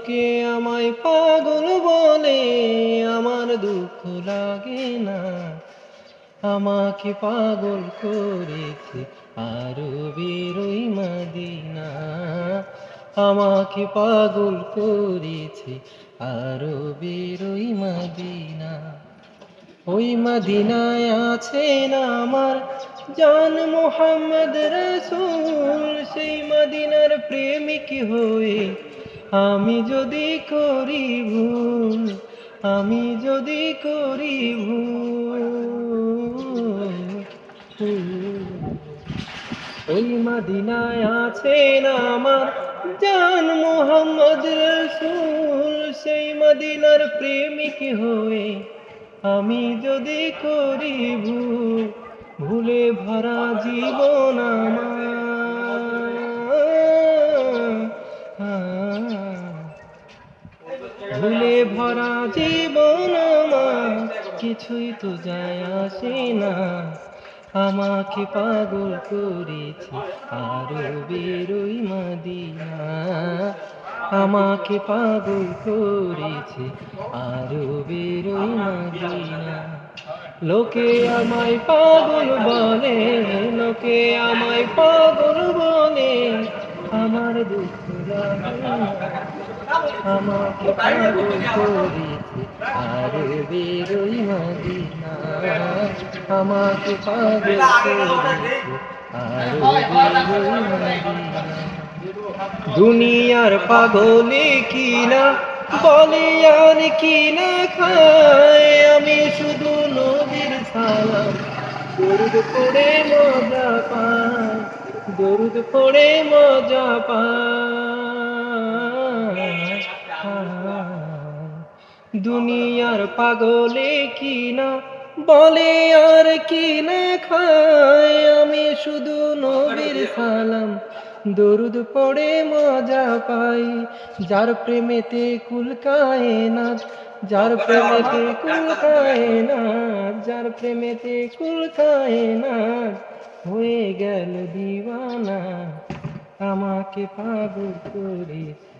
লোকে আমায় পাগল বলে, আমার দুঃখ লাগে না। আমাকে পাগল করেছে আরও বেরোই মাদিনা। আমাকে পাগল করেছে আরও বেরোই মাদিনা। ওই মদিনায় আছেন আমার জান মোহাম্মদ রসুল, সেই মদিনার প্রেমিক হয়ে আমি যদি করি ভুল, আমি যদি করি ভুল। ওই মদিনায় আছেন আমার জান মোহাম্মদ রসুল, সেই মদিনার প্রেমিক হয়ে আমি যদি করি ভুল, ভুলে ভরা জীবন আমার। ভুলে ভরা জীবন কিছুই তো যায় আসে না আমাকে পাগল করেছে আরও বেরোই মাদিনা আমাকে পাগল করেছে আরও বেরোই মাদিনা লোকে আমায় পাগল বলে, লোকে আমায় পাগল বলে, আমার দুঃখ। আমাকে পাগল বেরোই মদিনা আমাকে পাগলে কিনা বলে আর কিনা খায়, আমি শুধু নদীর সালাম। দরুদ পড়ে মজা পায়, দরুদ পড়ে মজা পায়। দুনিয়ার পাগলে কিনা? বলে আর কি না খায়? আমি শুধু নবীর সালাম। দরুদ পড়ে, মজা পাই। যার প্রেমেতে কুলকায় না যার প্রেমেতে কুলকায় না যার প্রেমেতে কুলকায় না হয়ে গেল দিওয়ানা। আমাকে পাগল করেছে